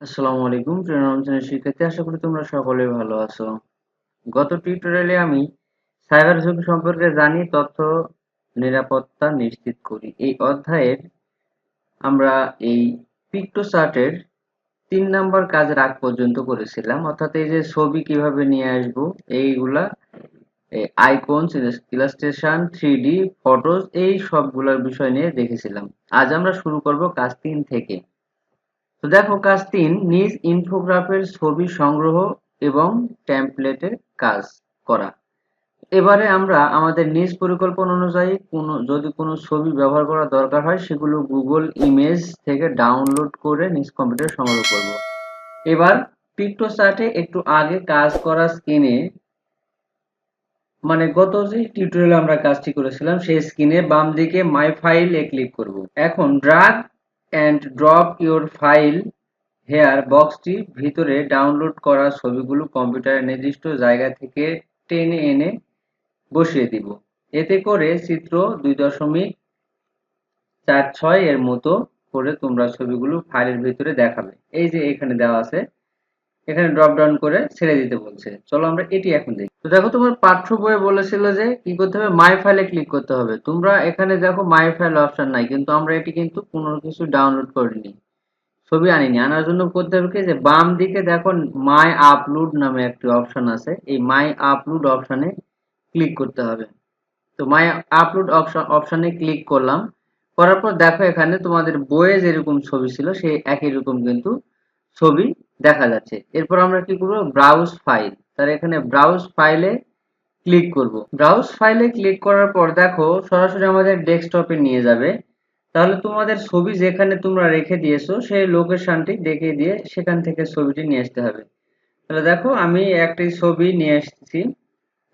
আসসালামু আলাইকুম শ্রেণির শিক্ষার্থী, আশা করি তোমরা সকলে ভালো আছো। গত টিউটোরিয়ালে আমি সাইবার ঝুঁকি সম্পর্কে জানি, তথ্য নিরাপত্তা নিশ্চিত করি। এই অধ্যায়ের আমরা এই পিক্টোচার্টের তিন নাম্বার কাজের আগ পর্যন্ত করেছিলাম। অর্থাৎ এই যে ছবি কীভাবে নিয়ে আসব, এইগুলা icons illustration three D photos এই সবগুলোর বিষয় নিয়ে দেখেছিলাম। আজ আমরা শুরু করব কাজ তিন থেকে। তো দেখো কাজ তিন নিজ ইনফোগ্রাফের ছবি সংগ্রহ এবং টেমপ্লেটের কাজ করা। এবারে আমরা আমাদের নিজ পরিকল্পনা অনুযায়ী কোনো, যদি কোনো ছবি ব্যবহার করা দরকার হয়, সেগুলো গুগল ইমেজ থেকে ডাউনলোড করে নিজ কম্পিউটারে সংগ্রহ করব। এবার পিক্টোচার্টে একটু আগে কাজ করা স্ক্রিনে মানে গত যে টিউটোরিয়ালে আমরা কাজটি করেছিলাম, সেই স্ক্রিনে বাম দিকে মাই ফাইল এ ক্লিক করব। এখন drag and drop your file here বক্সটি ভিতরে ডাউনলোড করা ছবিগুলো কম্পিউটারের নির্দিষ্ট জায়গা থেকে টেনে এনে বসিয়ে দিব। এতে করে চিত্র দুই দশমিক চার ছয় এর মতো করে তোমরা ছবিগুলো ফাইলের ভিতরে দেখাবে। এই যে এখানে দেওয়া আছে এখানে ড্রপ ডাউন করে ছেড়ে দিতে বলছে। চলো আমরা এটি এখন দেখি। তো দেখো তোমার পাঠ্য বইয়ে বলেছিল যে কি করতে হবে? মাই ফাইলে ক্লিক করতে হবে। তোমরা এখানে দেখো মাই ফাইল অপশন নাই, কিন্তু আমরা এটি কিন্তু কোনো কিছু ডাউনলোড করিনি, ছবি আনিনি। আনার জন্য করতে হবে কি? যে বাম দিকে দেখো মাই আপলোড নামে একটি অপশন আছে। এই মাই আপলোড অপশনে ক্লিক করতে হবে। তো মাই আপলোড অপশন ক্লিক করলাম। করার পর দেখো এখানে তোমাদের বইয়ে যেরকম ছবি ছিল, সেই একই রকম কিন্তু ছবি দেখা যাচ্ছে। এরপর আমরা কি করব? ব্রাউজ ফাইল তার এখানে ব্রাউজ ফাইলে ক্লিক করব। ব্রাউজ ফাইলে ক্লিক করার পর দেখো, সরাসরি আমাদের ডেস্কটপে নিয়ে যাবে। তাহলে তোমাদের ছবি যেখানে তোমরা রেখে দিয়েছ, সেই লোকেশনটি দেখিয়ে দিয়ে সেখান থেকে ছবিটি নিয়ে আসতে হবে। তাহলে দেখো, আমি একটি ছবি নিয়ে এসেছি।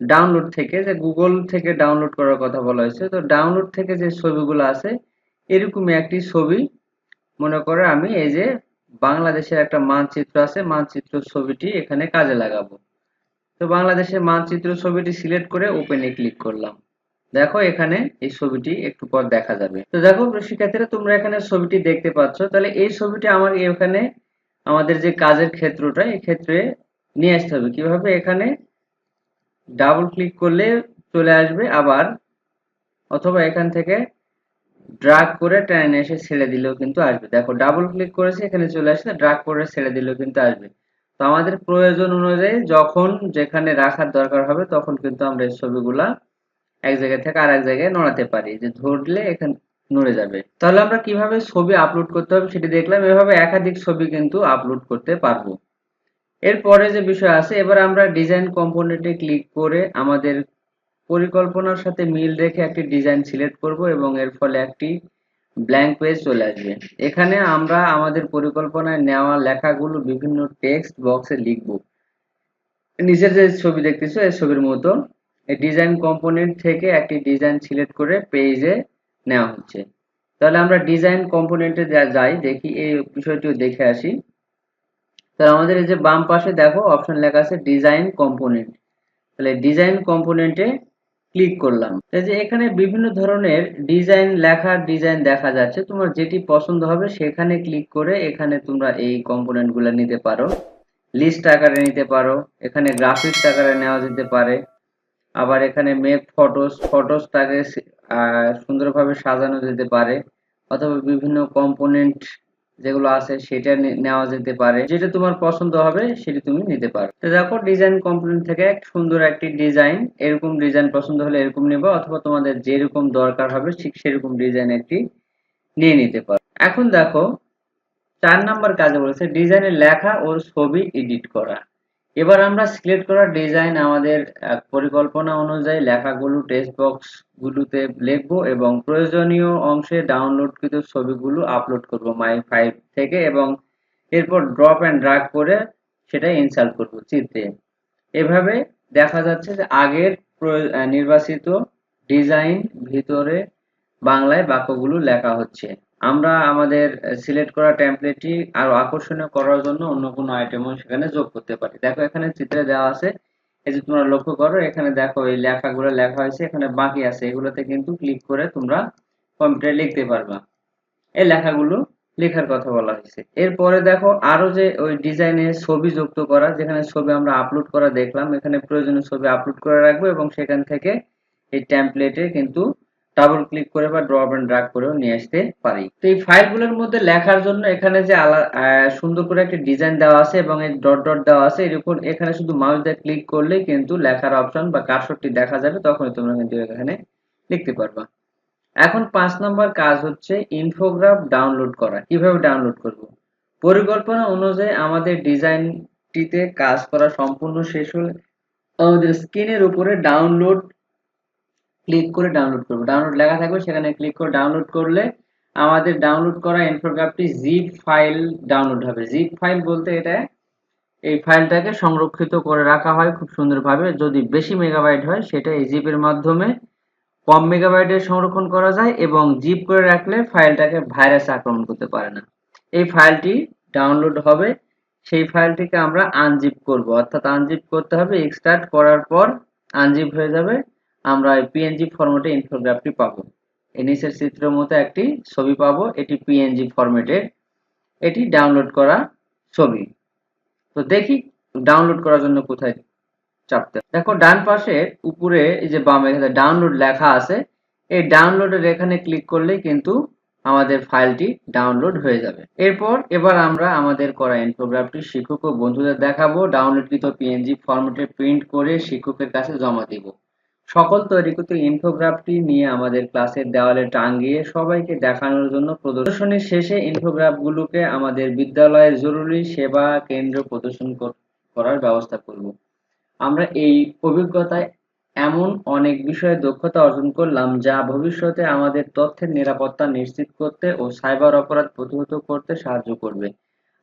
ডাউনলোড থেকে, যে গুগল থেকে ডাউনলোড করার কথা বলা হয়েছে। তো ডাউনলোড থেকে যে ছবিগুলো আছে, এরকমই একটি ছবি, মনে করে আমি, এই যে বাংলাদেশের একটা মানচিত্র আছে, মানচিত্র ছবিটি এখানে কাজে লাগাবো। তো বাংলাদেশের মানচিত্র ছবিটি সিলেক্ট করে ওপেনে ক্লিক করলাম। দেখো এখানে এই ছবিটি একটু পর দেখা যাবে। তো দেখো শিক্ষার্থীরা, তোমরা এখানে ছবিটি দেখতে পাচ্ছ। তাহলে এই ছবিটি আমার এখানে আমাদের যে কাজের ক্ষেত্রটা, এই ক্ষেত্রে নিয়ে আসতে হবে। কীভাবে? এখানে ডাবল ক্লিক করলে চলে আসবে আবার, অথবা এখান থেকে ড্রাগ করে টেনে এসে ছেড়ে দিলেও কিন্তু আসবে। দেখো ডাবল ক্লিক করেছে, এখানে চলে আসছে ড্রাগ করে ছেড়ে দিলেও কিন্তু আসবে। তো আমাদের প্রয়োজন অনুযায়ী যখন যেখানে রাখার দরকার হবে, তখন কিন্তু আমরা এই ছবিগুলা এক জায়গা থেকে আর এক জায়গায় নড়াতে পারি। যে ধরলে এখানে, নড়ে যাবে। তাহলে আমরা কীভাবে ছবি আপলোড করতে হবে সেটি দেখলাম। এভাবে একাধিক ছবি কিন্তু আপলোড করতে পারব। এরপরে যে বিষয় আছে, এবার আমরা ডিজাইন কম্পোনেন্টে ক্লিক করে আমাদের পরিকল্পনার সাথে মিল রেখে একটি ডিজাইন সিলেক্ট করব এবং এর ফলে একটি ব্ল্যাঙ্ক পেজ চলে আসবে। এখানে আমরা আমাদের পরিকল্পনায় নেওয়া লেখাগুলো বিভিন্ন টেক্সট বক্সে লিখব। নিচের যে ছবি দেখতেছো, এই ছবির মতো এই ডিজাইন কম্পোনেন্ট থেকে একটি ডিজাইন সিলেক্ট করে পেজে নেওয়া হচ্ছে। তাহলে আমরা ডিজাইন কম্পোনেন্টে যাই, দেখি এই বিষয়টিও দেখে আসি। তাহলে আমাদের এই যে বাম পাশে দেখো অপশন লেখা আছে ডিজাইন কম্পোনেন্ট তাহলে ডিজাইন কম্পোনেন্টে ক্লিক করলাম। এই যে এখানে বিভিন্ন ধরনের ডিজাইন লেখার ডিজাইন দেখা যাচ্ছে। তোমার যেটি পছন্দ হবে সেখানে ক্লিক করে এখানে তোমরা এই কম্পোনেন্টগুলো নিতে পারো। লিস্ট আকারে নিতে পারো। এখানে গ্রাফিক্স আকারে নেওয়া যেতে পারে। আবার এখানে মেক ফটোস ফটোসটাকে সুন্দরভাবে সাজানো যেতে পারে। অথবা বিভিন্ন কম্পোনেন্ট যেগুলো আছে সেটা নেওয়া যেতে পারে। যেটা তোমার পছন্দ হবে সেটা তুমি নিতে পারো। তো দেখো ডিজাইন কম্পোনেন্ট থেকে সুন্দর একটি ডিজাইন এরকম ডিজাইন পছন্দ হলে এরকম নেব, অথবা তোমাদের যেরকম দরকার হবে ঠিক সেরকম ডিজাইন একটি নিয়ে নিতে পারো। এখন দেখো, চার নাম্বার কাজে বলেছে ডিজাইনের লেখা ও ছবি এডিট করা। এবার আমরা সিলেক্ট করা ডিজাইন আমাদের পরিকল্পনা অনুযায়ী লেখাগুলো টেক্সট বক্স গুলোতে লিখব এবং প্রয়োজনীয় অংশে ডাউনলোডকৃত ছবিগুলো আপলোড করব মাই ফাইভ থেকে এবং এরপর ড্রপ অ্যান্ড ড্রাগ করে সেটা ইনসার্ট করব চিত্রে। এভাবে দেখা যাচ্ছে যে আগের নির্বাচিত ডিজাইন ভিতরে বাংলায় বাক্যগুলো লেখা হচ্ছে। আমরা আমাদের সিলেক্ট করা টেমপ্লেটটি আরও আকর্ষণীয় করার জন্য অন্য কোনো আইটেমও সেখানে যোগ করতে পারি। দেখো এখানে চিত্রে দেওয়া আছে, এই যে তোমরা লক্ষ্য করো, এখানে দেখো এই লেখাগুলো লেখা হয়েছে, এখানে বাকি আছে। এগুলোতে কিন্তু ক্লিক করে তোমরা কম্পিউটারে লিখতে পারবা। এই লেখাগুলো লেখার কথা বলা হয়েছে। এরপরে দেখো আরও যে ওই ডিজাইনে ছবি যুক্ত করা, যেখানে ছবি আমরা আপলোড করা দেখলাম, এখানে প্রয়োজনীয় ছবি আপলোড করে রাখব এবং সেখান থেকে এই টেমপ্লেটে কিন্তু ডাবল ক্লিক করে বা ড্রপ এন্ড ড্রাগ করেও নিয়ে আসতে পারি। তো এই ফাইলগুলোর মধ্যে লেখার জন্য এখানে যে সুন্দর করে একটা ডিজাইন দেওয়া আছে এবং এই ডট ডট দেওয়া আছে এরকম এখানে শুধু মাউস দিয়ে ক্লিক করলেই কিন্তু লেখার অপশন বা কার্সরটি দেখা যাবে, তখনই তোমরা কিন্তু এখানে লিখতে পারবা। এখন পাঁচ নম্বর কাজ হচ্ছে ইনফোগ্রাফ ডাউনলোড করা। কীভাবে ডাউনলোড করব? পরিকল্পনা অনুযায়ী আমাদের ডিজাইনটিতে কাজ করা সম্পূর্ণ শেষ হলে আমাদের স্ক্রিনের উপরে ডাউনলোড ক্লিক করে ডাউনলোড করব। ডাউনলোড লেখা থাকবে, সেখানে ক্লিক করে ডাউনলোড করলে আমাদের ডাউনলোড করা ইনফোগ্রাফটি জিপ ফাইল ডাউনলোড হবে। জিপ ফাইল বলতে এটা এই ফাইলটাকে সংরক্ষিত করে রাখা হয় খুব সুন্দরভাবে। যদি বেশি মেগাবাইট হয়, সেটা এই জিপের মাধ্যমে কম মেগাবাইটের সংরক্ষণ করা যায় এবং জিপ করে রাখলে ফাইলটাকে ভাইরাস আক্রমণ করতে পারে না। এই ফাইলটি ডাউনলোড হবে। সেই ফাইলটিকে আমরা আনজিপ করব। অর্থাৎ আনজিপ করতে হবে। এক্সট্রাক্ট করার পর আনজিপ হয়ে যাবে। আমরা পিএনজি ফরম্যাটে ইনফোগ্রাফটি পাবো। নিচের চিত্রের মতো একটি ছবি পাবো, এটি পিএনজি ফরম্যাটের এটি ডাউনলোড করা ছবি। তো দেখি ডাউনলোড করার জন্য কোথায় চাপতে। দেখো ডান পাশে উপরে এই যে বামে এখানে ডাউনলোড লেখা আছে, এই ডাউনলোডের এখানে ক্লিক করলেই কিন্তু আমাদের ফাইলটি ডাউনলোড হয়ে যাবে। এরপর এবার আমরা আমাদের করা ইনফোগ্রাফটি শিক্ষক ও বন্ধুদের দেখাবো। ডাউনলোডকৃত পিএনজি ফরম্যাটে প্রিন্ট করে শিক্ষকের কাছে জমা দিব। সকল তৈরিকৃত ইনফোগ্রাফটি নিয়ে আমাদের ক্লাসের দেওয়ালে টাঙ্গিয়ে সবাইকে দেখানোর জন্য প্রদর্শনীর শেষে ইনফোগ্রাফগুলোকে আমাদের বিদ্যালয়ের জরুরি সেবা কেন্দ্র প্রদর্শন করার ব্যবস্থা করব। আমরা এই অভিজ্ঞতায় এমন অনেক বিষয়ে দক্ষতা অর্জন করলাম যা ভবিষ্যতে আমাদের তথ্যের নিরাপত্তা নিশ্চিত করতে ও সাইবার অপরাধ প্রতিহত করতে সাহায্য করবে।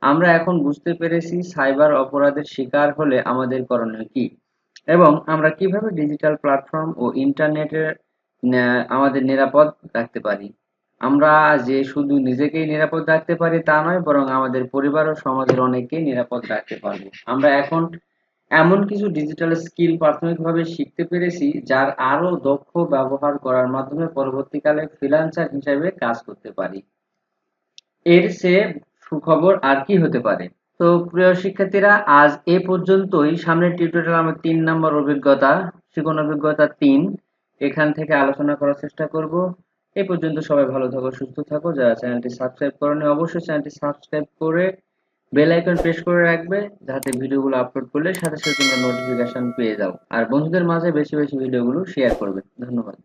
আমরা এখন বুঝতে পেরেছি সাইবার অপরাধের শিকার হলে আমাদের করণীয় কি? এবং আমরা কীভাবে ডিজিটাল প্ল্যাটফর্ম ও ইন্টারনেটের আমাদের নিরাপদ রাখতে পারি? আমরা যে শুধু নিজেকেই নিরাপদ রাখতে পারি তা নয়, বরং আমাদের পরিবার ও সমাজের অনেককেই নিরাপদ রাখতে পারব। আমরা এখন এমন কিছু ডিজিটাল স্কিল প্রাথমিকভাবে শিখতে পেরেছি, যার আরও দক্ষ ব্যবহার করার মাধ্যমে পরবর্তীকালে ফ্রিল্যান্সার হিসেবে কাজ করতে পারি। এর চেয়ে সুখবর আর কি হতে পারে? তো প্রিয় শিক্ষার্থীরা, আজ এ পর্যন্তই। সামনের টিউটোরিয়াল আমার তিন নম্বর অভিজ্ঞতা শিখন অভিজ্ঞতা তিন, এখান থেকে আলোচনা করার চেষ্টা করব। এ পর্যন্ত সবাই ভালো থাকো, সুস্থ থাকো। যারা চ্যানেলটি সাবস্ক্রাইব করেনি অবশ্যই চ্যানেলটি সাবস্ক্রাইব করে বেল আইকন প্রেস করে রাখবে, যাতে ভিডিওগুলো আপলোড করলে সাথে সাথে তোমরা নোটিফিকেশন পেয়ে যাও। আর বন্ধুদের মাঝে বেশি বেশি ভিডিওগুলো শেয়ার করবে। ধন্যবাদ।